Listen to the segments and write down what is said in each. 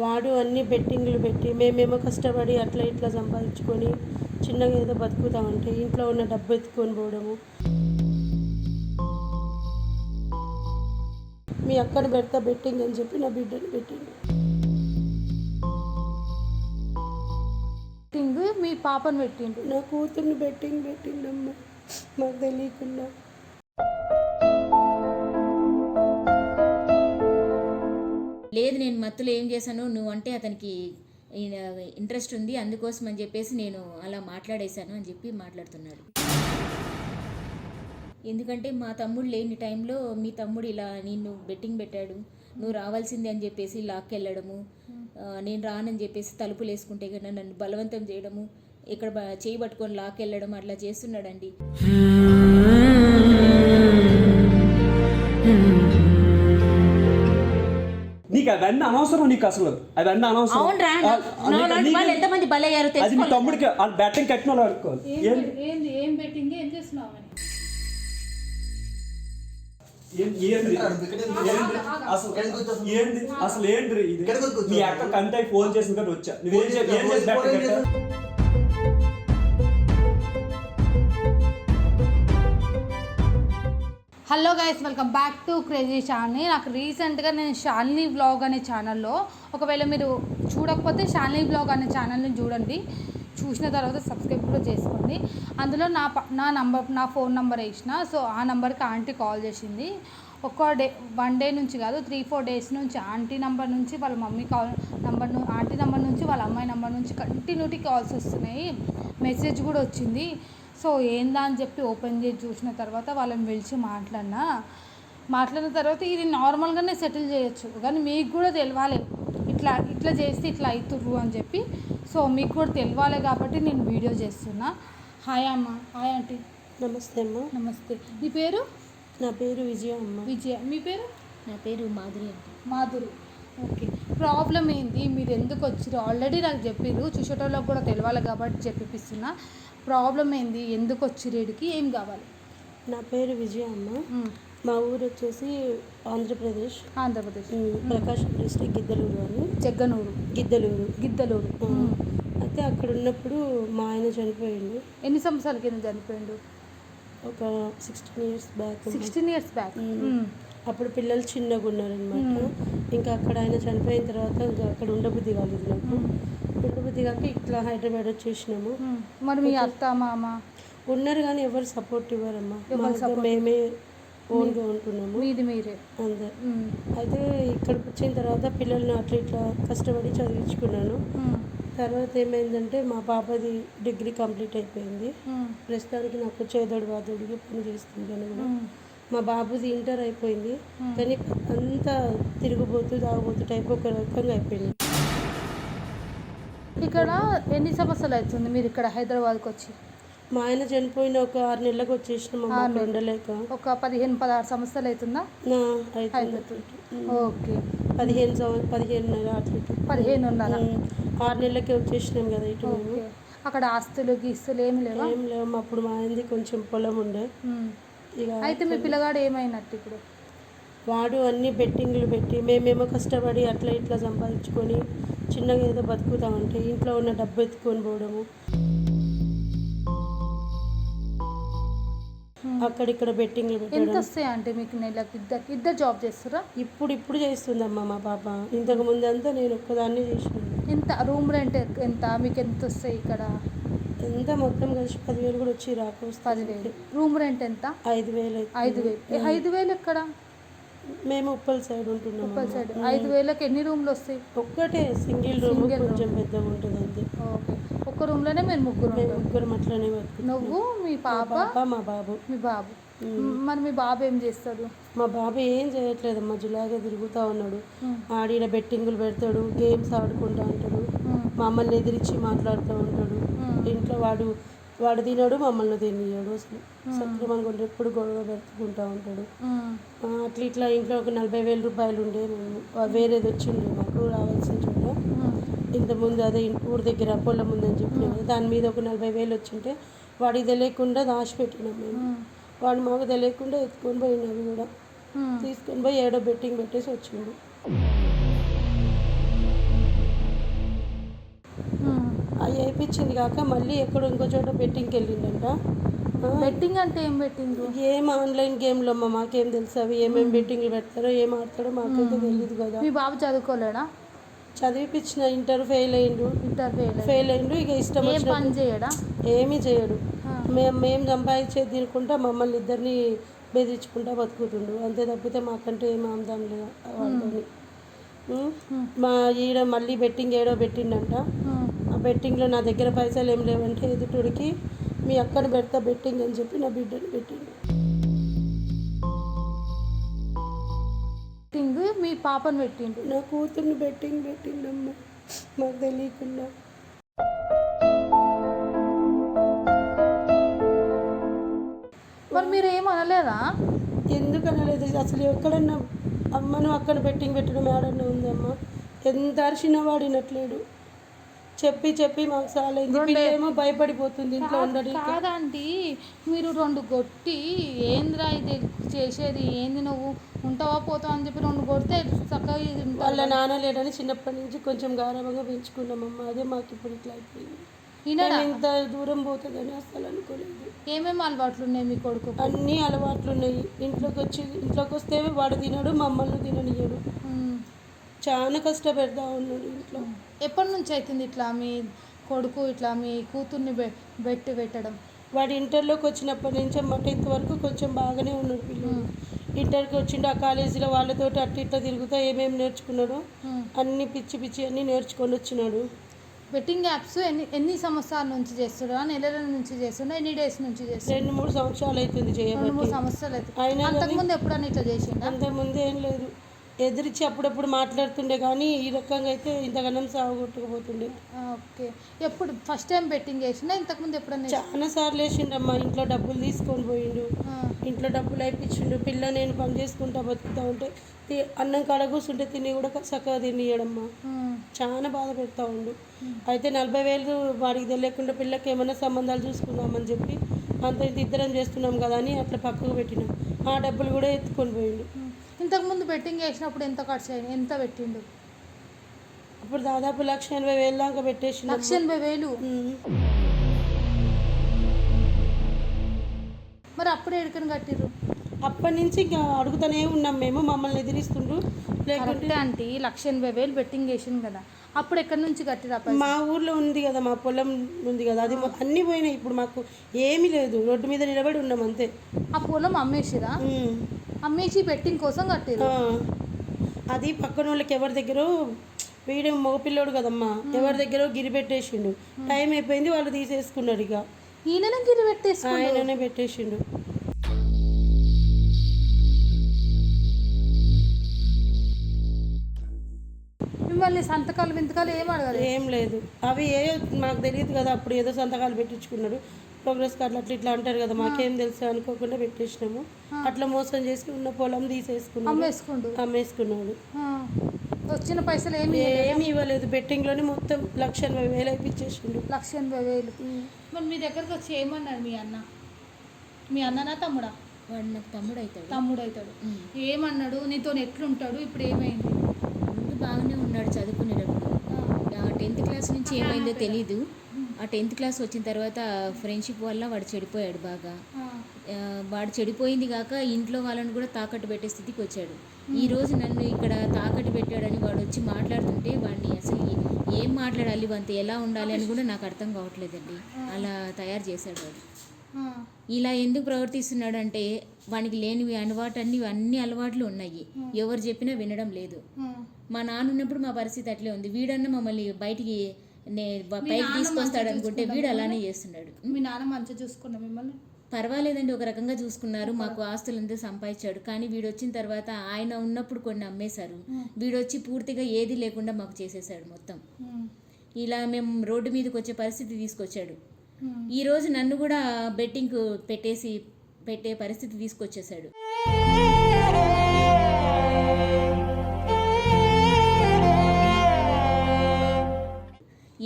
వాడు అన్ని బెట్టింగ్లు పెట్టి మేమేమో కష్టపడి అట్లా ఇట్లా సంపాదించుకొని చిన్నగా ఏదో బతుకుతామంటే ఇంట్లో ఉన్న డబ్బు ఎత్తుకొని పోవడము. మీ అక్కను పెడతా బెట్టింగ్ అని చెప్పి నా బిడ్డని పెట్టిండు. టింగ్ మీ పాపను పెట్టిండు. నా కూతుర్ని బెట్టింగ్ పెట్టిండమ్మా. మాకు తెలియకుండా. లేదు నేను మత్తులో ఏం చేశాను? నువ్వు అంటే అతనికి ఇంట్రెస్ట్ ఉంది అందుకోసం అని చెప్పేసి నేను అలా మాట్లాడేశాను అని చెప్పి మాట్లాడుతున్నాడు. ఎందుకంటే మా తమ్ముడు లేని టైంలో మీ తమ్ముడు ఇలా నిన్ను బెట్టింగ్ పెట్టాడు నువ్వు రావాల్సిందే అని చెప్పేసి లాక్కెళ్ళడము వెళ్ళడము నేను రానని చెప్పేసి తలుపులు వేసుకుంటే కన్నా నన్ను బలవంతం చేయడము ఇక్కడ చేయి పట్టుకొని లాక్కెళ్ళడం అట్లా చేస్తున్నాడండి. Hmm. నీకు అవన్నీ అనవసరం నీకు అసలు. అవన్నీ అనవసరం. అవునరా ఆ, నా నీకు- లాంటి వాళ్ళు ఎంతమంది బలయ్యారో అది మీ తెలుసుకోవాలి తమ్ముడికి వాళ్ళు బ్యాటింగ్ కట్టిన వాళ్ళు అనుకోవాలి ఏం- ఏంది ఏం పెట్టింది ఏం చేస్తున్నావు అని ఏం- ఏంది? ఏంది? అసలు ఏంది? అసలు ఏంటి ఇది? మీ అక్క కంటే ఫోన్ చేసిన కాబట్టి వచ్చా. నువ్వేం చే- ఏం చేసి batting కట్టావు? Hello guys welcome back to crazy Shalini నాకు రీసెంట్గా నేను షాలిని వ్లాగ్ అనే ఛానల్లో ఒకవేళ మీరు చూడకపోతే షాలిని బ్లాగ్ అనే ఛానల్ని చూడండి. చూసిన తర్వాత సబ్స్క్రైబ్ కూడా చేసుకోండి. అందులో నా ప- నా నంబర్ నా ఫోన్ నెంబర్ వేసిన సో ఆ నెంబర్కి ఆంటీ కాల్ చేసింది. ఒక డే వన్ డే నుంచి కాదు త్రీ ఫోర్ డేస్ నుంచి ఆంటీ నెంబర్ నుంచి వాళ్ళ mummy call number aunty number నుంచి వాళ్ళ అమ్మాయి నెంబర్ నుంచి కంటిన్యూటీ కాల్స్ వస్తున్నాయి. మెసేజ్ కూడా వచ్చింది. సో ఏందా అని చెప్పి ఓపెన్ చేసి చూసిన తర్వాత వాళ్ళని పిలిచి మాట్లాడినా. మాట్లాడిన తర్వాత ఇది నార్మల్గానే సెటిల్ చేయొచ్చు కానీ మీకు కూడా తెలవాలి. ఇట్లా ఇట్లా చేస్తే ఇట్లా అవుతుర్రు అని చెప్పి. సో మీకు కూడా తెలవాలి కాబట్టి నేను వీడియో చేస్తున్నా. హాయ్ అమ్మ హాయ్ ఆంటీ. నమస్తే అమ్మా. నమస్తే. మీ పేరు? నా పేరు విజయ అమ్మ. విజయ. మీ పేరు? నా పేరు మాధురి అంటే. మాధురి. ఓకే. ప్రాబ్లం ఏంది? మీరు ఎందుకు వచ్చిరు ఆల్రెడీ నాకు చెప్పిర్రు. చూసేటోళ్ళకి కూడా తెలవాలి కాబట్టి చెప్పిస్తున్నా ప్రాబ్లం ఏంది? ఎందుకు వచ్చిర్రు ఈడికి ఏం కావాలి? నా పేరు విజయ అమ్మ. మ్, ఊరు వచ్చేసి ఆంధ్రప్రదేశ్. ఆంధ్రప్రదేశ్. ప్రకాశం డిస్ట్రిక్ట్ గిద్దలూరు. అని జగ్గనూరు. గిద్దలూరు. గిద్దలూరు. అయితే అక్కడ ఉన్నప్పుడు మా ఆయన చనిపోయిండు. ఎన్ని సంవత్సరాల కింద చనిపోయిండు? ఒక sixteen years back sixteen years back. అప్పుడు పిల్లలు చిన్నగా ఉన్నారనమాట ఇంకా అక్కడ ఆయన చనిపోయిన తర్వాత ఇంకా అక్కడ ఉండబుద్ధి కాలేదు నాకు. ఉండబుద్ధి కాక ఇట్లా హైదరాబాద్ వచ్చేసినాము. మరి మీ అత్త మామ? ఉన్నారు కానీ ఎవరు సపోర్ట్ ఇవ్వరమ్మా. మేమే ఓన్గా ఉంటున్నాము. మీది మీరే. అందరు. అయితే ఇక్కడికి వచ్చిన తర్వాత పిల్లల్ని అట్లా ఇట్లా కష్టపడి చదివించుకున్నాను. తర్వాత ఏమైందంటే మా పాపది డిగ్రీ కంప్లీట్ అయిపోయింది. ప్రస్తుతానికి నాకు చేదోడు వాదోడికి పని కూడా మ్మ్. మా బాబుది ఇంటర్ అయిపోయింది. కానీ అంతా తిరుగుబోతూ తాగుబోతూ టైప్ ఒక రకంగా అయిపోయింది. ఇక్కడ ఎన్ని సంవత్సరాలు అవుతుంది మీరు ఇక్కడ హైదరాబాద్కి వచ్చి? మా ఆయన చనిపోయిన ఒక ఆరు నెలలకు వచ్చేసిన ఉండలేక. ఒక పదిహేను పదహారు సంవత్సరాలు అవుతుందా? ఓకే. పదిహేను. పదిహేనున్నర ఉమ్, ఆరు నెలలకే వచ్చేసినాం కదా ఇటు అక్కడ ఆస్తులు గీస్తులు ఏమి లేవా? ఏం లేవు. అప్పుడు మా ఆయనది కొంచెం పొలం ఉండే. ఇక అయితే మీ పిల్లగాడు ఏమైనట్టు ఇప్పుడు? వాడు అన్ని బెట్టింగ్లు పెట్టి మేమేమో కష్టపడి అట్లా ఇట్లా సంపాదించుకొని చిన్నగా ఏదో బతుకుతామంటే ఇంట్లో ఉన్న డబ్బు ఎత్తుకొని పోవడము. అక్కడిక్కడ బెట్టింగ్లు ఎంత పెట్టడం వస్తాయి అంటే మీకు నెలకు? ఇద్దరు ఇద్దరు జాబ్ చేస్తారా? ఇప్పుడు ఇప్పుడు చేస్తుందమ్మా మా పాప. ఇంతకు ముందు అంతా నేను ఒక్కదాన్ని చేసినాను ఎంత? రూమ్ రెంట్ ఎంత? మీకు ఎంత వస్తాయి ఇక్కడ? ఎంత? మొత్తం కలిసి పదివేలు కూడా వచ్చి రాకొస్తుంది పదివేలు. రూమ్ రెంట్ ఎంత? ఐదు వేలు. ఐదు వేలు. ఏ, ఐదు వేలు ఎక్కడ? మేము ఉప్పల్ సైడ్ ఉంటున్నాం ఉప్పల్ సైడ్. ఐదు వేలకు ఎన్ని రూమ్లు వస్తాయి? ఒక్కటే సింగిల్ రూమ్. కొంచెం పెద్దగా ఉంటుంది అంతే ఓకే. ఒక్క రూమ్లోనే మీరు ముగ్గురు మేము ఉంటారు ముగ్గురం అట్లనే బతుకుతాం. నువ్వు మీ పాప? పాప మా బాబు. మీ బాబు. మరి మీ బాబు ఏం చేస్తాడు? మా బాబు ఏం చేయట్లేదు మధ్యలాగా తిరుగుతూ ఉన్నాడు. ఆడిన బెట్టింగులు పెడతాడు గేమ్స్ ఆడుకుంటూ ఉంటాడు. మ్మ్. మమ్మల్ని ఎదిరించి మాట్లాడుతూ ఉంటాడు. ఇంట్లో వాడు వాడు తినడు మమ్మల్ని తినియడు అసలు. సక్రమంగా ఉంటే ఎప్పుడు గొడవ పెట్టుకుంటూ ఉంటాడు. అట్లా ఇట్లా ఇంట్లో ఒక నలభై వేల రూపాయలు ఉండే మేము. వేరేది వచ్చింది మాకు రావాల్సిన చోట. ఇంతకుముందు అదే ఊరి దగ్గర పొలం ఉందని చెప్పిన. కదా, దాని మీద ఒక నలభై వేలు వచ్చింటే వాడికి తెలియకుండా దాచిపెట్టినాం మేము. మ్మ్. వాడు మాకు తెలియకుండా ఎత్తుకొని పోయినవి కూడా. తీసుకొని పోయి ఏడో బెట్టింగ్ పెట్టేసి వచ్చిండు పంపించింది కాక మళ్ళీ ఎక్కడో ఇంకో చోట బెట్టింగ్కి వెళ్ళిండంట ఆ, బెట్టింగ్ అంటే ఏం బెట్టింగ్ ఏం ఆన్లైన్ గేమ్లో అమ్మ మాకేం తెలుసు అవి ఏమేమి బెట్టింగ్లు పెడతారో ఏం ఆడతాడో మాకైతే తెలియదు కదా. మీ బాబు చదువుకోలేడా? చదివిపించిన ఇంటర్ ఫెయిల్ అయిండు. ఇంటర్ ఫెయిల్ ఫెయిల్ అయిండు ఇక ఇష్టం పని చేయడా? ఏమీ చేయడు. మేము మేము సంపాదించేది తినుకుంటా మమ్మల్ని ఇద్దరిని బెదిరించుకుంటా బతుకుతుండు. అంతే తప్పితే మాకంటే ఏం ఆమ్దాం లేదు? మా ఈడ మళ్ళీ బెట్టింగ్ ఏడో పెట్టిండంట. ఆ బెట్టింగ్లో నా దగ్గర పైసలు ఏం లేవంటే ఎదుటిడికి మీ అక్కను పెడతా బెట్టింగ్ అని చెప్పి నా బిడ్డని పెట్టిండు. బెట్టింగ్ మీ పాపను పెట్టిండు. నా కూతుర్ని బెట్టింగ్ పెట్టిండమ్మ. మాకు తెలియకుండా. మరి మీరు ఏం అనలేదా? ఎందుకు అనలేదు? అసలు ఎక్కడన్నా అమ్మను అక్కడ బెట్టింగ్ పెట్టడం ఏడన్నా ఉందమ్మా ఎంత అరిచినా వాడినట్లేడు. చెప్పి చెప్పి మాకు సాలైంది. పిల్లేమో భయపడిపోతుంది ఇంట్లో ఉండడానికి. కాదండి మీరు రెండు కొట్టి ఏందిరా ఇది చేసేది? ఏంది నువ్వు? ఉంటావా పోతావా అని చెప్పి రెండు కొడితే చక్కగా ఇది. వాళ్ళ నాన్న లేడని చిన్నప్పటి నుంచి కొంచెం గారవంగా పెంచుకున్నామమ్మ అదే మాకు ఇప్పుడు ఇట్లా అయిపోయింది. ఇంత దూరం పోతుందని అసలు అనుకోలేదు. ఏమేమి అలవాట్లు ఉన్నాయి మీ కొడుకు? అన్ని అలవాట్లు ఉన్నాయి. ఇంట్లోకి వచ్చి ఇంట్లోకి వస్తే వాడు తినడు మమ్మల్ని తిననియడు. చాలా కష్టపెడతా ఉన్నాడు ఇంట్లో. ఎప్పటి నుంచి అవుతుంది ఇట్లా మీ కొడుకు ఇట్లా మీ కూతుర్ని బె బెట్టి పెట్టడం? వాడు ఇంటర్లోకి వచ్చినప్పటి నుంచి అమ్మ టెన్త్ వరకు కొంచెం బాగానే ఉన్నాడు పిల్లలు ఇంటర్కి వచ్చిండు ఆ కాలేజీలో వాళ్ళతోటి అట్ట ఇట్లా తిరుగుతా ఏమేమి నేర్చుకున్నాడో. అన్ని పిచ్చి పిచ్చి అన్నీ నేర్చుకొని వచ్చినాడు. బెట్టింగ్ యాప్స్ ఎన్ని ఎన్ని సంవత్సరాల నుంచి చేస్తున్నా నెలల నుంచి చేస్తున్నా ఎన్ని డేస్ నుంచి చేస్తున్నా రెండు మూడు సంవత్సరాలు అవుతుంది రెండు మూడు సంవత్సరాలు అయినా కానీ అంతకుముందు ఎప్పుడన్నా ఇట్లా చేసిండా? అంతకుముందు ఏం లేదు. ఎదిరించి అప్పుడప్పుడు మాట్లాడుతుండే కానీ ఈ రకంగా అయితే ఇంతగానం సాగుకొట్టుకుపోతుండే ఓకే. ఎప్పుడు? ఫస్ట్ టైం బెట్టింగ్ చేసిండా? ఇంతకుముందు ఎప్పుడన్నా? చాలా సార్లు వేసిండమ్మా ఇంట్లో డబ్బులు తీసుకొని పోయిండు. ఇంట్లో డబ్బులు అయిపించిండు. పిల్ల నేను పని చేసుకుంటా బతుకుతా ఉంటే అన్నం కాడ కూర్చుంటే తిని కూడా చక్కగా తినియడమ్మా. చాలా బాధ పెడతా ఉండు. అయితే నలభై వేలు వాడికి తెలియకుండా పిల్లకి ఏమైనా సంబంధాలు చూసుకుందామని చెప్పి అంత ఇంత ఇద్దరం చేస్తున్నాం కదా అని అట్లా పక్కకు పెట్టినాం. ఆ డబ్బులు కూడా ఎత్తుకొని పోయిండు. ఇంతకుముందు బెట్టింగ్ చేసినప్పుడు ఎంత ఖర్చు అయింది ఎంత పెట్టిండు? అప్పుడు దాదాపు లక్ష ఎనభై వేలు దాకా పెట్టేసిన లక్ష ఎనభై వేలు? మరి అప్పుడు ఎడుకని కట్టిర్రు? అప్పటి నుంచి ఇంకా అడుగుతూనే ఉన్నాం మేము మమ్మల్ని ఎదిరిస్తుండ్రు. లేకుంటే ఆంటీ లక్ష ఎనభై వేలు బెట్టింగ్ చేసింది కదా. అప్పుడు ఎక్కడి నుంచి కట్టిరా మా ఊర్లో ఉంది కదా మా పొలం ఉంది కదా అది అన్నీ పోయినాయి. ఇప్పుడు మాకు ఏమీ లేదు రోడ్డు మీద నిలబడి ఉన్నాం అంతే. ఆ పొలం అమ్మేసిరా. అమ్మేసి బెట్టింగ్ కోసం కట్టిరు. అది పక్కన వాళ్ళకి ఎవరి దగ్గర వీడు మగపిల్లోడు కదమ్మా ఎవరి దగ్గర గిరి పెట్టేసిండు. టైం అయిపోయింది వాళ్ళు తీసేసుకున్నాడు ఇక. ఈయననే గిరి పెట్టేసి ఆయననే పెట్టేసిండు. మిమ్మల్ని సంతకాలు వింతకాలు ఏం అడగలేదు ఏం లేదు. అవి ఏ మాకు తెలియదు కదా అప్పుడు ఏదో సంతకాలు పెట్టించుకున్నాడు ప్రోగ్రెస్ కార్డులు అట్లా ఇట్లా అంటారు కదా మాకేం తెలుసు అనుకోకుండా పెట్టేసినాము. అట్లా మోసం చేసి ఉన్న పొలం తీసేసుకున్నాడు. అమ్మేసుకున్నాడు. ఆ. వచ్చిన పైసలు ఏమి ఏమి ఇవ్వలేదు. బెట్టింగ్లోనే మొత్తం లక్ష ఎనభై వేలు అయిపించేసిండు. లక్ష ఎనభై వేలు. మరి మీ దగ్గరకు వచ్చి ఏమన్నాడు మీ అన్న? మీ అన్ననా తమ్ముడా? వాడు నాకు తమ్ముడు అవుతాడు తమ్ముడు అవుతాడు ఏమన్నాడు? నీతో ఎట్లుంటాడు? ఇప్పుడు ఏమైంది? ముందు బాగానే ఉన్నాడు చదువుకునేటప్పుడు ఆ టెన్త్ క్లాస్ నుంచి ఏమైందో తెలీదు. ఆ టెన్త్ క్లాస్ వచ్చిన తర్వాత ఫ్రెండ్షిప్ వల్ల వాడు చెడిపోయాడు బాగా. వాడు చెడిపోయింది కాక ఇంట్లో వాళ్ళని కూడా తాకట్టు పెట్టే స్థితికి వచ్చాడు. ఈ రోజు నన్ను ఇక్కడ తాకట్టు పెట్టాడని వాడు వచ్చి మాట్లాడుతుంటే వాడిని అసలు ఏ- మాట్లాడాలి? వంత ఎలా ఉండాలి అని కూడా నాకు అర్థం కావట్లేదండి. అలా తయారు చేశాడు వాడు. ఇలా ఎందుకు ప్రవర్తిస్తున్నాడు అంటే వానికి లేనివి అలవాటన్ని అన్ని అలవాట్లు ఉన్నాయి. ఎవరు చెప్పినా వినడం లేదు. మా నాన్న ఉన్నప్పుడు మా పరిస్థితి అట్లే ఉంది. వీడన్న మమ్మల్ని బయటికి నే బ- పైకి తీసుకొస్తాడు అనుకుంటే వీడు అలానే చేస్తున్నాడు. మీ నాన్న మంచిగా చూసుకున్నా మిమ్మల్ని? పర్వాలేదండి ఒక రకంగా చూసుకున్నారు. మాకు ఆస్తులంతా సంపాదించాడు. కానీ వీడు వచ్చిన తర్వాత ఆయన ఉన్నప్పుడు కొన్ని అమ్మేశారు. వీడొచ్చి పూర్తిగా ఏది లేకుండా మాకు చేసేసాడు మొత్తం. ఇలా మేము రోడ్డు మీదకి వచ్చే పరిస్థితి తీసుకొచ్చాడు. ఉమ్. ఈ రోజు నన్ను కూడా బెట్టింగ్ పెట్టేసి పెట్టే పరిస్థితి తీసుకొచ్చేసాడు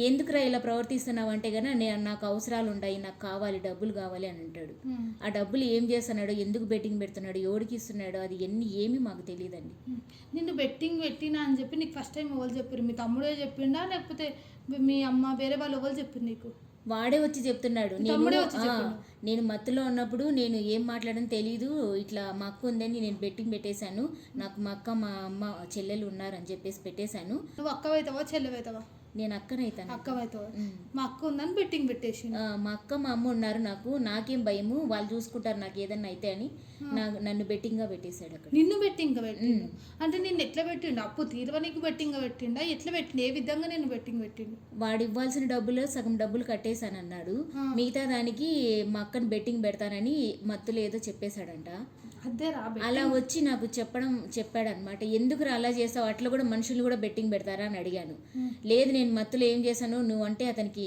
ఎందుకురా ఇలా ప్రవర్తిస్తున్నావు అంటే కన్నా నేను నాకు అవసరాలు ఉన్నాయి నాకు కావాలి డబ్బులు కావాలి అని అంటాడు. ఆ డబ్బులు ఏం చేస్తున్నాడో ఎందుకు బెట్టింగ్ పెడుతున్నాడు ఎవడికి ఇస్తున్నాడో అది ఎన్ని ఏమీ మాకు తెలియదండి. నిన్ను బెట్టింగ్ పెట్టినా అని చెప్పి నీకు ఫస్ట్ టైం ఎవరు చెప్పారు మీ తమ్ముడే చెప్పిండా లేకపోతే మీ అమ్మ వేరే వాళ్ళు ఎవరు చెప్పారు నీకు వాడే వచ్చి చెప్తున్నాడు. నేను మత్తులో ఉన్నప్పుడు నేను ఏం మాట్లాడని తెలీదు. ఇట్లా మా అక్క ఉందని నేను బెట్టింగ్ పెట్టేశాను. నాకు మా అక్క మా అమ్మ చెల్లెలు ఉన్నారని చెప్పేసి పెట్టేశాను. నువ్వు అక్కవైతావా చెల్లెవైతావా? నేను అక్కనైతాను అక్కవైతావా. మా అక్క ఉందని బెట్టింగ్ పెట్టేసి మా అక్క మా అమ్మ ఉన్నారు నాకు. నాకేం భయము. వాళ్ళు చూసుకుంటారు నాకు ఏదన్నా అయితే అని. నన్ను బెట్టింగ్గా పెట్టేశాడు అక్కడ. నిన్ను బెట్టింగ్ పెట్టిండు. అంటే నిన్ను ఎట్లా పెట్టిండు? అప్పు తీరువ నీకు బెట్టింగ్ పెట్టిండా? ఎట్లా పెట్టిండు? ఏ విధంగా నేను బెట్టింగ్ పెట్టిండు? వాడు ఇవ్వాల్సిన డబ్బులు సగం డబ్బులు కట్టేశాను అన్నాడు మిగతా దానికి మా అక్కని బెట్టింగ్ పెడతానని మత్తులో ఏదో చెప్పేశాడంట. అదే రా అలా వచ్చి నాకు చెప్పడం చెప్పాడు అనమాట ఎందుకు అలా చేసావు? అట్లా కూడా మనుషులు కూడా బెట్టింగ్ పెడతారా? అని అడిగాను. లేదు నేను మత్తులో ఏం చేశాను నువ్వు అంటే అతనికి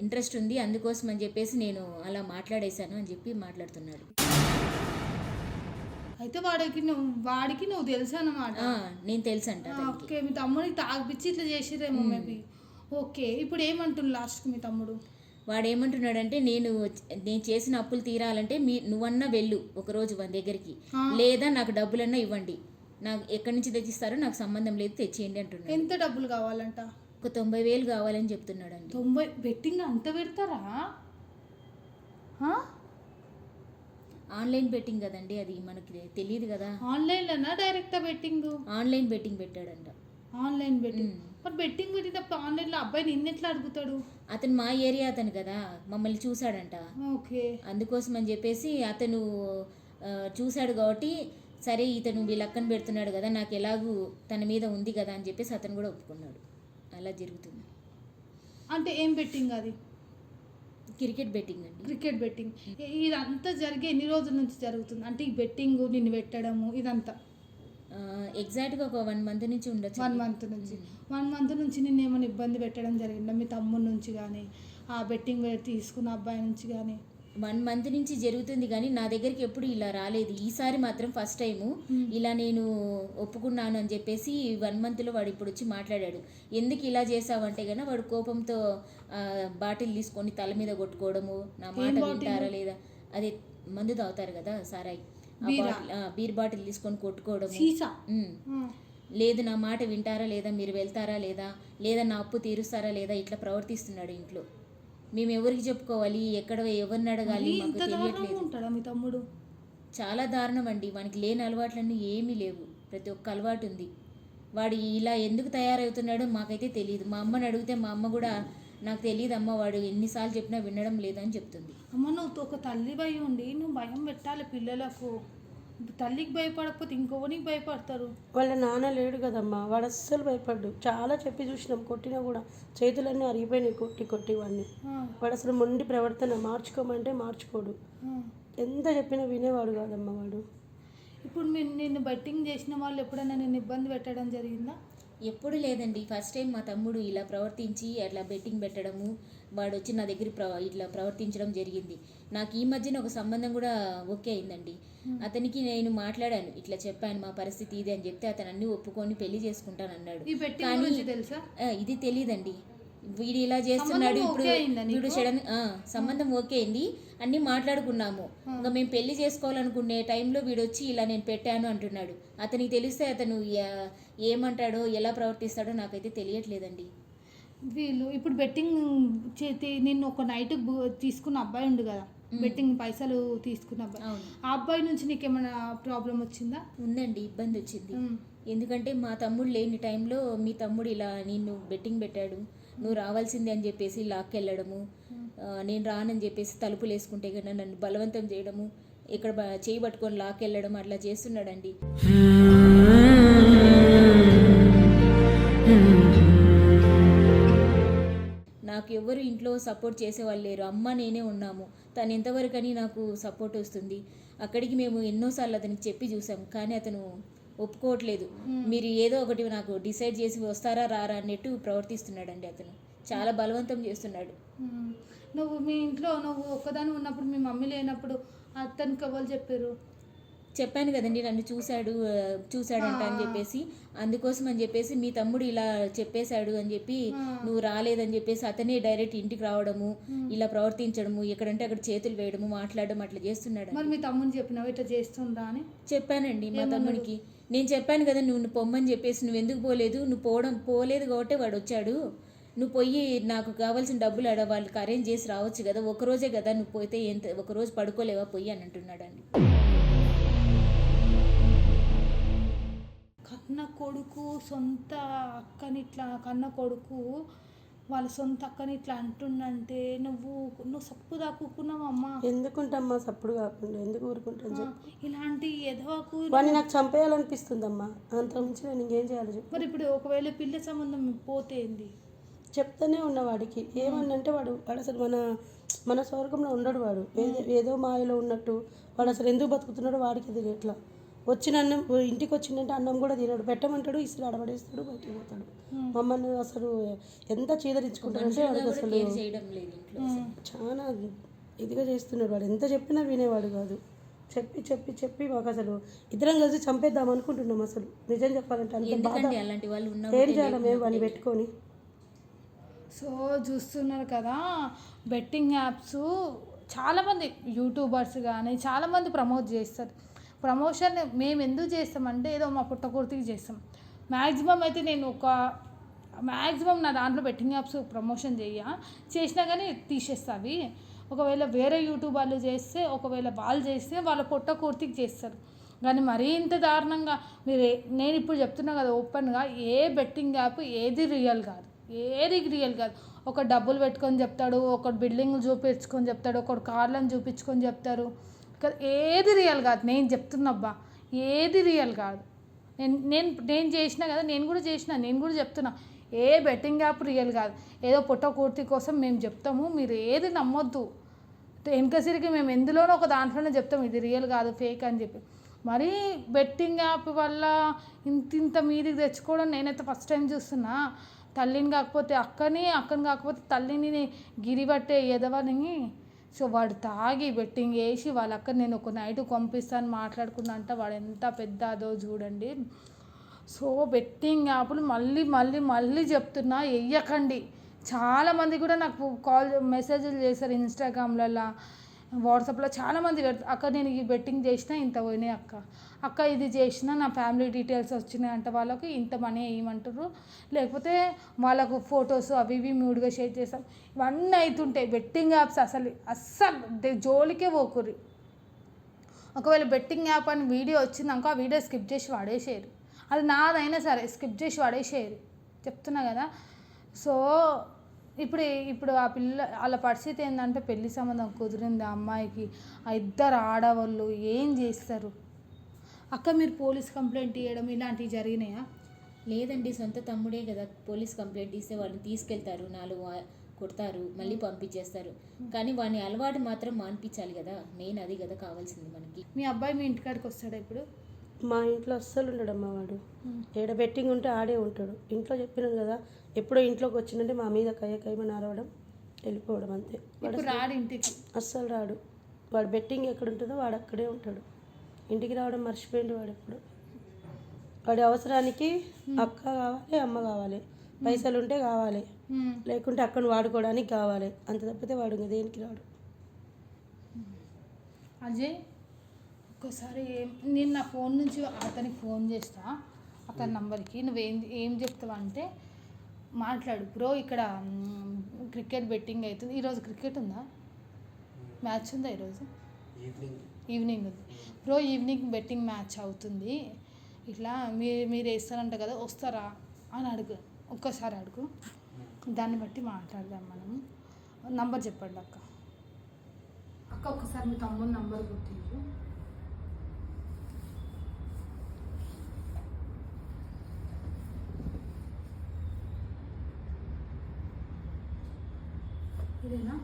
ఇంట్రెస్ట్ ఉంది అందుకోసం అని చెప్పేసి నేను అలా మాట్లాడేశాను అని చెప్పి మాట్లాడుతున్నాడు. అయితే వాడికి నువ్వు వాడికి నువ్వు తెలుసు అన్నమాట. ఆ, నేను తెలుసంట అతనికి. ఓకే మీ తమ్ముడికి తాగిపిచ్చి ఇట్లా చేసిరేమో మేబీ. ఓకే ఇప్పుడు ఏమంటుంది లాస్ట్కి మీ తమ్ముడు? వాడు ఏమంటున్నాడంటే నేను నేను చేసిన అప్పులు తీరాలంటే మీ నువ్వన్నా వెళ్ళు ఒకరోజు మన దగ్గరికి. లేదా నాకు డబ్బులన్నా ఇవ్వండి. నాకు ఎక్కడి నుంచి తెచ్చిస్తారో నాకు సంబంధం లేదు తెచ్చేయండి అంటున్నాడు. ఎంత డబ్బులు కావాలంట? ఒక తొంభై వేలు కావాలని చెప్తున్నాడండి. తొంభై బెట్టింగ్ అంత పెడతారా? ఆన్లైన్ బెట్టింగ్ కదండి అది మనకి తెలియదు కదా. ఆన్లైన్లోనా డైరెక్టా betting? Online betting పెట్టాడంట. Online betting. మరి బెట్టింగ్ పెట్టినప్పుడు ఆన్లైన్లో అబ్బాయి నిన్నెట్లా అడుగుతాడు? అతను మా ఏరియా అతను కదా మమ్మల్ని చూశాడంట. ఓకే. అందుకోసం అని చెప్పేసి అతను చూశాడు కాబట్టి సరే ఇతను వీళ్ళ అక్కన పెడుతున్నాడు కదా నాకు ఎలాగూ తన మీద ఉంది కదా అని చెప్పేసి అతను కూడా ఒప్పుకున్నాడు. అలా జరుగుతుంది. అంటే ఏం బెట్టింగ్ అది? క్రికెట్ బెట్టింగ్ అండి. Cricket betting. ఇదంతా జరిగే ఎన్ని రోజుల నుంచి జరుగుతుంది? అంటే ఈ బెట్టింగ్ నిన్ను పెట్టడము ఇదంతా? ఎగ్జాక్ట్గా ఒక వన్ మంత్ నుంచి ఉండొచ్చు వన్ మంత్ నుంచి. వన్ మంత్ నుంచి నిన్ను ఏమైనా ఇబ్బంది పెట్టడం జరిగిందా? మీ తమ్ముడి నుంచి కానీ ఆ బెట్టింగ్ తీసుకున్న అబ్బాయి నుంచి కానీ వన్ మంత్ నుంచి జరుగుతుంది కానీ నా దగ్గరికి ఎప్పుడు ఇలా రాలేదు. ఈసారి మాత్రం ఫస్ట్ టైము ఇలా నేను ఒప్పుకున్నాను అని చెప్పేసి వన్ మంత్లో వాడు ఇప్పుడు వచ్చి మాట్లాడాడు. ఎందుకు ఇలా చేసావంటే కన్నా వాడు కోపంతో బాటిల్ తీసుకొని తల మీద కొట్టుకోవడము నా మాట వింటారా లేదా? అదే మందు తాగుతారు కదా సారాయి. బీర్. బాటిల్ తీసుకొని. ఆ. లేదు నా మాట వింటారా లేదా మీరు వెళ్తారా లేదా లేదా నా అప్పు తీరుస్తారా లేదా ఇట్లా ప్రవర్తిస్తున్నాడు ఇంట్లో. మేము ఎవరికి చెప్పుకోవాలి ఎక్కడ ఎవరిని అడగాలి మాకు తెలియట్లేదు. మీ తమ్ముడు? చాలా దారుణం అండి వానికి లేని అలవాట్లన్నీ ఏమీ లేవు. ప్రతి ఒక్క అలవాటు ఉంది. వాడు ఇలా ఎందుకు తయారవుతున్నాడో మాకైతే తెలియదు. మా అమ్మని అడిగితే మా అమ్మ కూడా నాకు తెలియదు అమ్మ వాడు ఎన్నిసార్లు చెప్పినా వినడం లేదని చెప్తుంది. అమ్మ నువ్వు ఒక తల్లి భయం ఉండి నువ్వు భయం పెట్టాలి పిల్లలకు. తల్లికి భయపడకపోతే ఇంకొకరికి భయపడతారు. వాళ్ళ నాన్న లేడు కదమ్మా వాడు అస్సలు భయపడ్డు. చాలా చెప్పి చూసినాం కొట్టినా కూడా. చేతులన్నీ అరిగిపోయినాయి కొట్టి కొట్టి వాడిని. వాడు అసలు మొండి ప్రవర్తన మార్చుకోమంటే మార్చుకోడు. ఎంత చెప్పినా వినేవాడు కాదమ్మా వాడు. ఇప్పుడు నిన్ను బెట్టింగ్ చేసిన వాళ్ళు ఎప్పుడైనా నిన్ను ఇబ్బంది పెట్టడం జరిగిందా? ఎప్పుడు లేదండి. ఫస్ట్ టైం మా తమ్ముడు ఇలా ప్రవర్తించి అట్లా బెట్టింగ్ పెట్టడము వాడు వచ్చి నా దగ్గర ప్ర ఇట్లా ప్రవర్తించడం జరిగింది. నాకు ఈ మధ్యన ఒక సంబంధం కూడా ఓకే అయిందండి. అతనికి నేను మాట్లాడాను. ఇట్లా చెప్పాను మా పరిస్థితి ఇది అని చెప్తే అతను అన్ని ఒప్పుకొని పెళ్ళి చేసుకుంటాను అన్నాడు ఇది తెలియదండి వీడు ఇలా చేస్తున్నాడు ఇప్పుడు వీడు సడన్ సంబంధం ఓకే అయింది. అన్ని మాట్లాడుకున్నాము. ఇంకా మేము పెళ్ళి చేసుకోవాలనుకునే టైంలో వీడు వచ్చి ఇలా నేను పెట్టాను అంటున్నాడు. అతనికి తెలిస్తే అతను ఏమంటాడో ఎలా ప్రవర్తిస్తాడో నాకైతే తెలియట్లేదండి. వీళ్ళు ఇప్పుడు బెట్టింగ్ చేతి నిన్ను ఒక నైట్ తీసుకున్న అబ్బాయి ఉండు కదా. బెట్టింగ్ పైసలు తీసుకున్న అబ్బాయి. ఆ అబ్బాయి నుంచి నీకేమైనా ప్రాబ్లం వచ్చిందా? ఉందండి ఇబ్బంది వచ్చింది. ఎందుకంటే మా తమ్ముడు లేని టైంలో మీ తమ్ముడు ఇలా నిన్ను బెట్టింగ్ పెట్టాడు. నువ్వు రావాల్సిందే అని చెప్పేసి లాక్కెళ్ళడము. ఆ, నేను రానని చెప్పేసి తలుపులు వేసుకుంటే కన్నా నన్ను బలవంతం చేయడము ఇక్కడ చేయి పట్టుకొని లాక్కెళ్ళడం అట్లా చేస్తున్నాడండి. నాకు ఎవరు ఇంట్లో సపోర్ట్ చేసేవాళ్ళు లేరు. అమ్మ నేనే ఉన్నాము. తను ఎంతవరకని నాకు సపోర్ట్ వస్తుంది. అక్కడికి మేము ఎన్నోసార్లు అతనికి చెప్పి చూసాం కానీ అతను ఒప్పుకోవట్లేదు. మీరు ఏదో ఒకటి నాకు డిసైడ్ చేసి వస్తారా రారా అన్నట్టు ప్రవర్తిస్తున్నాడండి అతను. చాలా బలవంతం చేస్తున్నాడు. నువ్వు మీ ఇంట్లో నువ్వు ఒక్కదాని ఉన్నప్పుడు మీ మమ్మీ లేనప్పుడు అతనికి ఎవరు చెప్పారు? చెప్పాను కదండి నన్ను చూశాడు చూశాడంట అని చెప్పేసి. అందుకోసం అని చెప్పేసి మీ తమ్ముడు ఇలా చెప్పేశాడు అని చెప్పి నువ్వు రాలేదని చెప్పేసి అతనే డైరెక్ట్ ఇంటికి రావడము ఇలా ప్రవర్తించడము ఎక్కడంటే అక్కడ చేతులు వేయడము మాట్లాడడం అట్లా చేస్తున్నాడు మరి మీ తమ్ముని చెప్పినావు ఇట్లా చేస్తుందా అని? చెప్పానండి మా తమ్ముడికి. నేను చెప్పాను కదా నువ్వు నువ్వు పొమ్మని చెప్పేసి నువ్వు ఎందుకు పోలేదు? నువ్వు పోవడం పోలేదు కాబట్టి వాడు వచ్చాడు. నువ్వు పోయి నాకు కావాల్సిన డబ్బులు ఆడ వాళ్ళకి అరేంజ్ చేసి రావచ్చు కదా ఒక రోజే కదా నువ్వు పోతే ఎంత ఒక రోజు పడుకోలేవా పోయి అని అంటున్నాడండి కన్న కొడుకు సొంత అక్కని ఇట్లా కన్న కొడుకు వాళ్ళ సొంత అక్కని ఇట్లా అంటుండంటే నువ్వు నువ్వు సప్పు దాక్కున్నావు అమ్మ. ఎందుకుంటమ్మా సప్పుడు కాకుండా? ఎందుకు ఊరుకుంటాను చెప్పు. ఇలాంటి ఎదవకు వాడిని నాకు చంపేయాలనిపిస్తుందమ్మా. అంత మించి నేను ఇంకేం చేయాలి చెప్పు. మరి ఇప్పుడు ఒకవేళ పిల్ల సంబంధం పోతే ఏంది? చెప్తానే ఉన్న వాడికి ఏమన్నంటే వాడు వాడు అసలు మన మన స్వర్గంలో ఉండడు వాడు. ఏదో ఏదో మాయలో ఉన్నట్టు వాడు అసలు ఎందుకు బతుకుతున్నాడో వాడికి తెలియట్లా. వచ్చిన అన్నం ఇంటికి వచ్చిందంటే అన్నం కూడా తినడు. పెట్టమంటాడు ఇసురు ఆడబడేస్తాడు బయటికి పోతాడు. మమ్మల్ని అసలు ఎంత చీదరించుకుంటాడంటే వాడికి అసలు కేర్ చేయడం లేదు ఇంట్లో చాలా ఇదిగా చేస్తున్నాడు వాడు. ఎంత చెప్పినా వినేవాడు కాదు. చెప్పి చెప్పి చెప్పి మాకు అసలు ఇద్దరం కలిసి చంపేద్దాం అనుకుంటున్నాం అసలు. నిజం చెప్పాలంటే అంత బాధ. ఎందుకండి అలాంటి వాళ్ళు ఉన్న ఏం చేయాలి మేము వాడిని పెట్టుకొని? సో చూస్తున్నారు కదా బెట్టింగ్ యాప్స్ చాలామంది యూట్యూబర్స్ కానీ చాలామంది ప్రమోట్ చేస్తారు. ప్రమోషన్ మేము ఎందుకు చేస్తామంటే ఏదో మా పుట్టకూర్తికి చేస్తాం. మ్యాక్సిమం అయితే నేను ఒక మ్యాక్సిమం నా దాంట్లో బెట్టింగ్ యాప్స్ ప్రమోషన్ చేయ చేసినా కానీ తీసేస్తా అవి. ఒకవేళ వేరే యూట్యూబర్లు చేస్తే ఒకవేళ వాళ్ళు చేస్తే వాళ్ళ పుట్టకూర్తికి చేస్తారు. కానీ మరీ ఇంత దారుణంగా మీరు నేను ఇప్పుడు చెప్తున్నా కదా ఓపెన్గా ఏ బెట్టింగ్ యాప్ ఏది రియల్ కాదు. ఏది రియల్ కాదు. ఒక డబ్బులు పెట్టుకొని చెప్తాడు ఒక బిల్డింగ్ చూపించుకొని చెప్తాడు ఒకడు కార్లను చూపించుకొని చెప్తారు. ఏది రియల్ కాదు. నేను చెప్తున్నబ్బా ఏది రియల్ కాదు. నేను నేను నేను చేసిన కదా నేను కూడా చేసిన నేను కూడా చెప్తున్నా. ఏ బెట్టింగ్ యాప్ రియల్ కాదు. ఏదో పొట్ట కూర్తి కోసం మేము చెప్తాము మీరు ఏది నమ్మొద్దు. వెనకసిరికి మేము ఎందులోనో ఒక దాంట్లోనే చెప్తాం ఇది రియల్ కాదు ఫేక్ అని చెప్పి. మరీ బెట్టింగ్ యాప్ వల్ల ఇంత ఇంత మీదికి తెచ్చుకోవడం నేనైతే ఫస్ట్ టైం చూస్తున్నా. తల్లిని కాకపోతే అక్కని అక్కని కాకపోతే తల్లిని గిరిబట్టే ఎదవని. సో వాడు తాగి బెట్టింగ్ వేసి వాళ్ళ అక్క నేను ఒక నైట్ పంపిస్తాను మాట్లాడుకున్నంట అంటే వాడు ఎంత పెద్ద అదో చూడండి. సో బెట్టింగ్ యాప్లు మళ్ళీ మళ్ళీ మళ్ళీ చెప్తున్నా వెయ్యకండి చాలామంది కూడా నాకు కాల్ మెసేజ్లు చేశారు ఇన్స్టాగ్రామ్లలో వాట్సాప్లో చాలామంది పెడతారు అక్క నేను ఈ బెట్టింగ్ చేసిన ఇంత పోయినాయి అక్క. అక్క ఇది చేసిన నా ఫ్యామిలీ డీటెయిల్స్ వచ్చినాయి అంటే వాళ్ళకి ఇంత మనీ వేయమంటారు లేకపోతే వాళ్ళకు ఫొటోస్ అవి ఇవి మూడుగా షేర్ చేస్తాం ఇవన్నీ అవుతుంటాయి బెట్టింగ్ యాప్స్ అసలు అస్సలు జోలికే పోకుర్రి. ఒకవేళ బెట్టింగ్ యాప్ అని వీడియో వచ్చిందనుకో ఆ వీడియో స్కిప్ చేసి వాడేసేయరు. అది నాదైనా సరే స్కిప్ చేసి వాడేసేయరు. చెప్తున్నా కదా. సో ఇప్పుడు ఇప్పుడు ఆ పిల్ల వాళ్ళ పరిస్థితి ఏంటంటే పెళ్ళి సంబంధం కుదిరింది ఆ అమ్మాయికి. ఆ ఇద్దరు ఆడవాళ్ళు ఏం చేస్తారు? అక్క మీరు పోలీస్ కంప్లైంట్ ఇవ్వడం ఇలాంటివి జరిగినాయా? లేదండి సొంత తమ్ముడే కదా. పోలీస్ కంప్లైంట్ ఇస్తే వాళ్ళని తీసుకెళ్తారు నాలుగు కొడతారు మళ్ళీ పంపించేస్తారు. కానీ వాని అలవాటు మాత్రం మాన్పించాలి కదా. మెయిన్ అది కదా కావాల్సింది మనకి. మీ అబ్బాయి మీ ఇంటికాడికి వస్తాడా ఇప్పుడు? మా ఇంట్లో అస్సలు ఉండడమ్మా వాడు. ఏడ బెట్టింగ్ ఉంటే ఆడే ఉంటాడు. ఇంట్లో చెప్పినాను కదా ఎప్పుడో ఇంట్లోకి వచ్చిందంటే మా మీద కయ్య కయ్యమని అరవడం వెళ్ళిపోవడం అంతే. వాడు రాడు ఇంటికి. అస్సలు రాడు. వాడు బెట్టింగ్ ఎక్కడ ఉంటుందో వాడు అక్కడే ఉంటాడు. ఇంటికి రావడం మర్చిపోయింది వాడు ఎప్పుడు. వాడి అవసరానికి అక్క కావాలి అమ్మ కావాలి. పైసలు ఉంటే కావాలి. లేకుంటే అక్కను వాడుకోవడానికి కావాలి. అంత తప్పితే వాడు దేనికి రాడు? అజయ్ ఒక్కసారి ఏం- నేను నా ఫోన్ నుంచి అతనికి ఫోన్ చేస్తా అతని నంబర్కి. నువ్వేం ఏం చెప్తావు అంటే మాట్లాడు బ్రో ఇక్కడ క్రికెట్ బెట్టింగ్ అవుతుంది ఈరోజు క్రికెట్ ఉందా? మ్యాచ్ ఉందా ఈరోజు? ఈవినింగ్. ఉంది. బ్రో ఈవినింగ్ బెట్టింగ్ మ్యాచ్ అవుతుంది. ఇట్లా మీరు మీరు వేస్తారంట కదా వస్తారా? అని అడుగు. ఒక్కసారి అడుగు. దాన్ని బట్టి మాట్లాడదాం మనం నంబర్ చెప్పండి అక్క. అక్క ఒక్కసారి మీ తమ్ముడు నంబర్ గుర్తించు. ఇదేనా?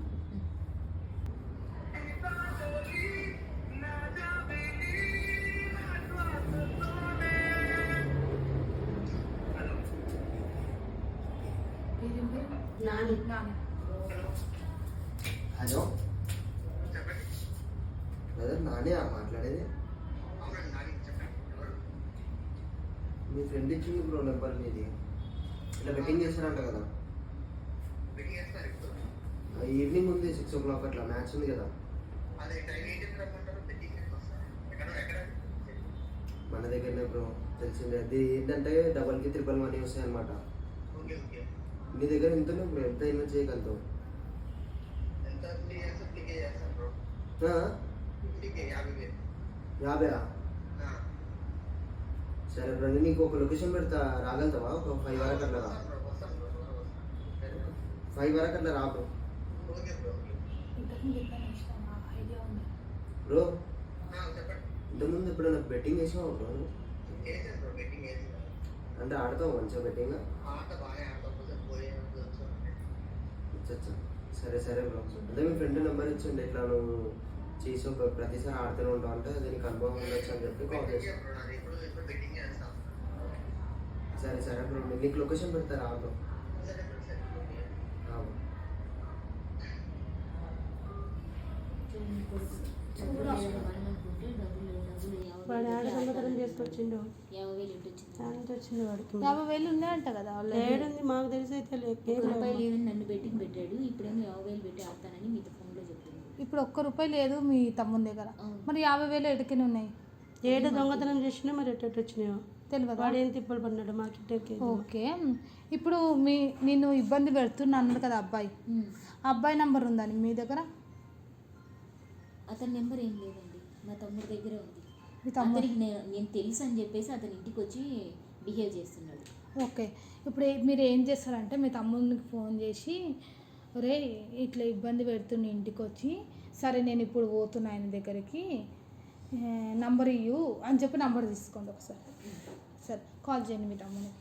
నాని. నాని. హలో. బ్రదర్ నానే మాట్లాడేది? మీ ఫ్రెండ్ ఇచ్చింది బ్రో నెంబర్ నీది ఇట్లా బెట్టింగ్ చేస్తారంట కదా. ఈవినింగ్ ఉంది సిక్స్ ఓ క్లాక్ అట్లా మ్యాచ్ ఉంది కదా. మన దగ్గరనే బ్రో తెలిసిందే. అది ఏంటంటే డబల్కి త్రిబల్ మనీ వస్తాయి అనమాట నీ దగ్గర ఎంత బ్రో ఎంత ఇన్వెస్ట్ చేయగలుగుతావు? యాభై సరే బ్రో నేను నీకు ఒక లొకేషన్ పెడతా రాగలుగుతావా? ఒక ఫైవ్ వరకు అట్లా రా. ఫైవ్ వరకు అట్లా రా బ్రో బ్రో ఇంతకుముందు ఇప్పుడు నాకు బెట్టింగ్ వేసావు బ్రో అంటే ఆడతావు మంచిగా బెట్టింగ్? సరే సరే బ్రో. అదే మీ ఫ్రెండ్ నెంబర్ ఇచ్చిండి ఇట్లా నువ్వు చేసి ఒక ప్రతిసారి ఆడుతూనే ఉంటావు అంటే దీనికి అనుభవం ఉండొచ్చు అని చెప్పి కాల్ చేస్తాను సరే సరే బ్రో మీకు నీకు లొకేషన్ పెడతారా బ్రో బ్రో. వాడు ఆడ దొంగతనం చేసుకొచ్చిండు? ఇంటి వచ్చింది వాడికి యాభై వేలు ఉన్నాయంట కదా వాళ్ళు ఏడుంది మాకు తెలిసి అయితే లేదని నన్ను బెట్టింగ్ పెట్టాడు ఇప్పుడేమో యాభై వేలు పెట్టి ఆడతానని మీతో ఫోన్లో చెప్పింది ఇప్పుడు ఒక్క రూపాయి లేదు మీ తమ్ముని దగ్గర. మరి యాభై వేలు ఎటుకని ఉన్నాయి? ఏడు దొంగతనం చేసినా మరి ఎట్ట వచ్చినాయో? తెలియదు వాడు ఏం తిప్పలు పడినాడు మాకు ఇట్టకి ఓకే. ఇప్పుడు మీ నేను ఇబ్బంది పెడుతున్నా అన్నాడు కదా అబ్బాయి. ఆ అబ్బాయి నంబర్ ఉందని మీ దగ్గర? అతని నెంబర్ ఏం లేదండి. మా తమ్ముడి దగ్గరే ఉంది. మీ తమ్ముడు? అతనికి నేను నేను తెలుసు అని చెప్పేసి అతని ఇంటికి వచ్చి బిహేవ్ చేస్తున్నాడు. ఓకే. ఇప్పుడు ఏ- మీరు ఏం చేస్తారంటే మీ తమ్ముడికి ఫోన్ చేసి ఒరే ఇట్లా ఇబ్బంది పెడుతున్న ఇంటికి వచ్చి సరే నేను ఇప్పుడు పోతున్నా ఆయన దగ్గరికి నంబర్ ఇయ్యు అని చెప్పి నంబర్ తీసుకోండి ఒకసారి. సరే కాల్ చేయండి మీ తమ్మునికి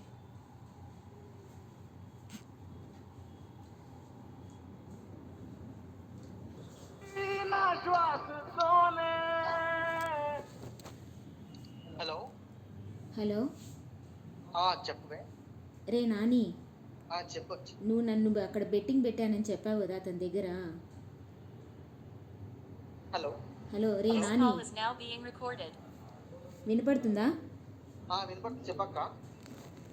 హలో ఆ, చెప్పవే రే నాని. ఆ, చెప్పొచ్చు నువ్వు నన్ను అక్కడ బెట్టింగ్ పెట్టానని చెప్పావు కదా అతని దగ్గర. హలో. హలో రే నాని. వినపడుతుందా? వినపడుతుంది. చెప్పక్క.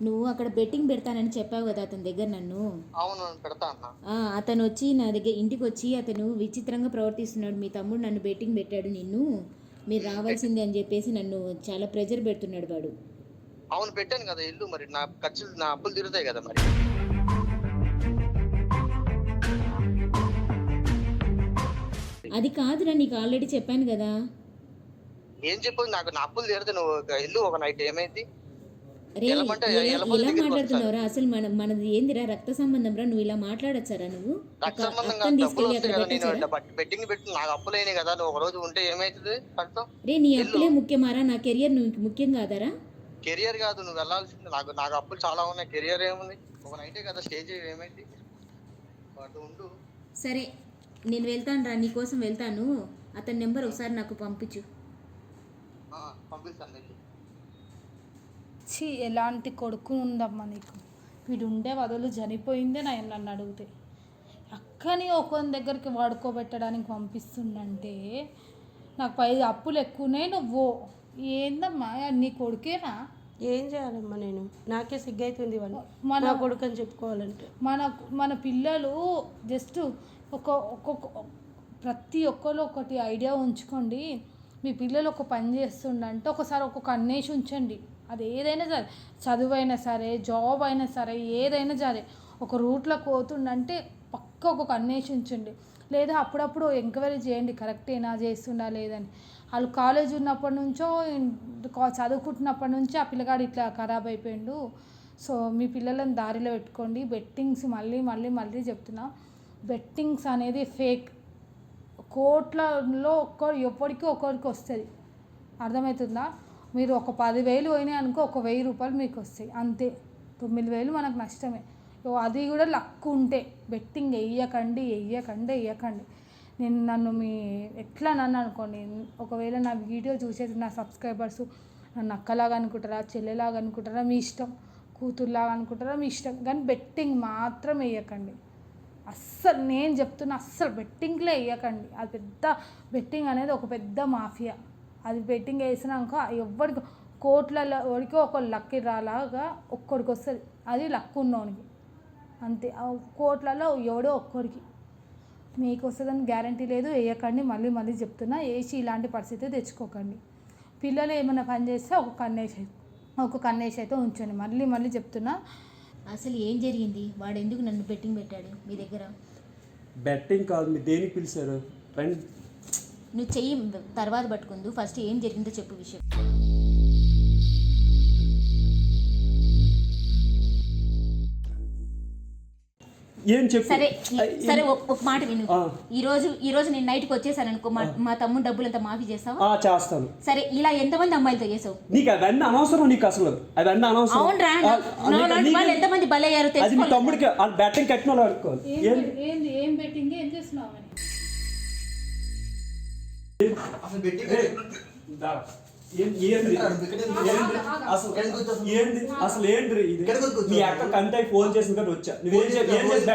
నువ్వు అక్కడ బెట్టింగ్ పెడతానని చెప్పావు కదా అతని దగ్గర నన్ను. అవును అతను వచ్చి నా దగ్గర ఇంటికి వచ్చి అతను విచిత్రంగా ప్రవర్తిస్తున్నాడు. మీ తమ్ముడు నన్ను బెట్టింగ్ పెట్టాడు నిన్ను. మీరు రావాల్సిందే అని చెప్పేసి నన్ను చాలా ప్రెజర్ పెడుతున్నాడు వాడు. అవును పెట్టాను కదా ఇల్లు మరి. నా ఖర్చులు నా అప్పులు తిరుగుతాయి కదా మరి. అది కాదురా నీకు ఆల్రెడీ చెప్పాను కదా. ఏం చెప్పు నాకు నా అప్పులు తీరితే నువ్వు ఇల్లు ఒక నైట్ ఏమైంది? రే ఎలా మాట్లాడుతున్నావురా? అసలు మన మనది ఏందిరా రక్త సంబంధం రా? నువ్వు ఇలా మాట్లాడచ్చారా నువ్వు? రక్త ఒక సంబంధం అక్కని కాదు డబ్బులు తీసుకెళ్ళి వస్తాయి అక్కడ కదా నేను పెట్టచ్చారా? బెట్టింగ్ పెట్టి నాకు అప్పులేని కదా నువ్వు ఒక రోజు ఉంటే ఏమైతుంది? కడతాం రే నీ అప్పులే ముఖ్యమారా? నా కెరియర్ నువ్వు ముఖ్యం కాదరా? కెరియర్ కాదు నువ్వు వెళ్ళాల్సింది నాకు. నాకు అప్పులు చాలా ఉన్నాయి. కెరియర్ ఏముంది? ఒక నైటే కదా స్టేజ్ ఏమైంది? వాడు ఉండు. సరే నేను వెళ్తాను రా. నీకోసం వెళ్తాను. అతని నెంబర్ ఒకసారి నాకు పంపించు. ఆ, పంపిస్తాను ఛీ ఎలాంటి కొడుకు ఉందమ్మా నీకు? వీడు ఉండే వదలు చనిపోయిందే నా నన్ను అడిగితే. అక్కని ఒకని దగ్గరికి వాడుకోబెట్టడానికి పంపిస్తుండంటే నాకు పై అప్పులు ఎక్కువనే నువ్వు. ఏందమ్మా? నీ కొడుకేనా? ఏం చేయాలమ్మా నేను? నాకే సిగ్గైతుంది వాళ్ళు మన కొడుకు అని చెప్పుకోవాలంటే. మన మన పిల్లలు జస్ట్ ఒక ఒక్కొక్క ప్రతి ఒక్కరు ఒకటి ఐడియా ఉంచుకోండి. మీ పిల్లలు ఒక పని చేస్తుండంటే ఒకసారి ఒక్కొక్క అన్నేసి ఉంచండి. అది ఏదైనా సరే చదువు అయినా సరే జాబ్ అయినా సరే ఏదైనా సరే ఒక రూట్లో పోతుండంటే పక్క ఒక అన్నేసి ఉంచండి. లేదా అప్పుడప్పుడు ఎంక్వైరీ చేయండి కరెక్టేనా? చేస్తుండా లేదని వాళ్ళు కాలేజ్ ఉన్నప్పటి నుంచో చదువుకుంటున్నప్పటి నుంచి ఆ పిల్లగాడు ఇట్లా ఖరాబ్ అయిపోయిండు. సో మీ పిల్లలను దారిలో పెట్టుకోండి. బెట్టింగ్స్ మళ్ళీ మళ్ళీ మళ్ళీ చెప్తున్నా. బెట్టింగ్స్ అనేది ఫేక్ కోట్లలో ఒక్కరు ఎప్పటికీ ఒక్కరికి వస్తుంది. అర్థమవుతుందా? మీరు ఒక పదివేలు పోయినాయి అనుకో ఒక వెయ్యి రూపాయలు మీకు వస్తాయి. అంతే. తొమ్మిది వేలు మనకు నష్టమే. అది కూడా లక్ ఉంటే. బెట్టింగ్ వెయ్యకండి వెయ్యకండి వెయ్యకండి నేను నన్ను మీ ఎట్లా నన్ను అనుకోండి? ఒకవేళ నా వీడియో చూసేది నా సబ్స్క్రైబర్స్ నన్ను అక్కలాగా అనుకుంటారా చెల్లెలాగా అనుకుంటారా మీ ఇష్టం? కూతుర్లాగా అనుకుంటారా మీ ఇష్టం? కానీ బెట్టింగ్ మాత్రం వేయకండి. అస్సలు నేను చెప్తున్నా అస్సలు బెట్టింగ్లే వేయకండి. అది పెద్ద బెట్టింగ్ అనేది ఒక పెద్ద మాఫియా. అది బెట్టింగ్ వేసినాక ఎవ్వరికి కోట్లలో వాడికి ఒక లక్కి రాలాగా ఒక్కడికి వస్తుంది. అది లక్ ఉన్నోనికి. అంతే. కోట్లలో ఎవడో ఒక్కడికి. మీకు వస్తుందని గ్యారంటీ లేదు వేయకండి మళ్ళీ మళ్ళీ చెప్తున్నా వేసి ఇలాంటి పరిస్థితి తెచ్చుకోకండి. పిల్లలు ఏమైనా పని చేస్తే ఒక కన్నేసి ఒక కన్నేసి అయితే ఉంచండి. మళ్ళీ మళ్ళీ చెప్తున్నా. అసలు ఏం జరిగింది? వాడు ఎందుకు నన్ను బెట్టింగ్ పెట్టాడు మీ దగ్గర? బెట్టింగ్ కాదు మీరు దేనికి పిలిచారు? రండి. నువ్వు చెయ్యి తర్వాత పట్టుకుందు. ఫస్ట్ ఏం జరిగిందో చెప్పు విషయం. ఏం చెప్పు? సరే ఈ- సరే ఒక- మాట విను. ఈ రోజు ఈ రోజు నేను నైట్కి వచ్చేసాను అనుకో మా మా తమ్ముడు డబ్బులంతా మాఫీ చేస్తావా? ఆ, చేస్తాను. సరే ఇలా ఎంతమంది అమ్మాయిలతో చేసావు? నీకు అవన్నీ అనవసరం నీకు అసలు. అవన్నీ అనవసరం. అవునరా ఆ, నా నీకు- లాంటి వాళ్ళు ఎంతమంది బలయ్యారు అది మీ తమ్ముడికి ఆ బెట్టింగ్ కట్టిన వాళ్ళు అనుకోవాలి ఏం ఏంది ఏం పెట్టింది ఏం చేస్తున్నావు అసలు అసలు ఏంటి ఇది. మీ అక్క కంటే ఫోన్ చేసిన వచ్చా. నువ్వేం ఏం చేసి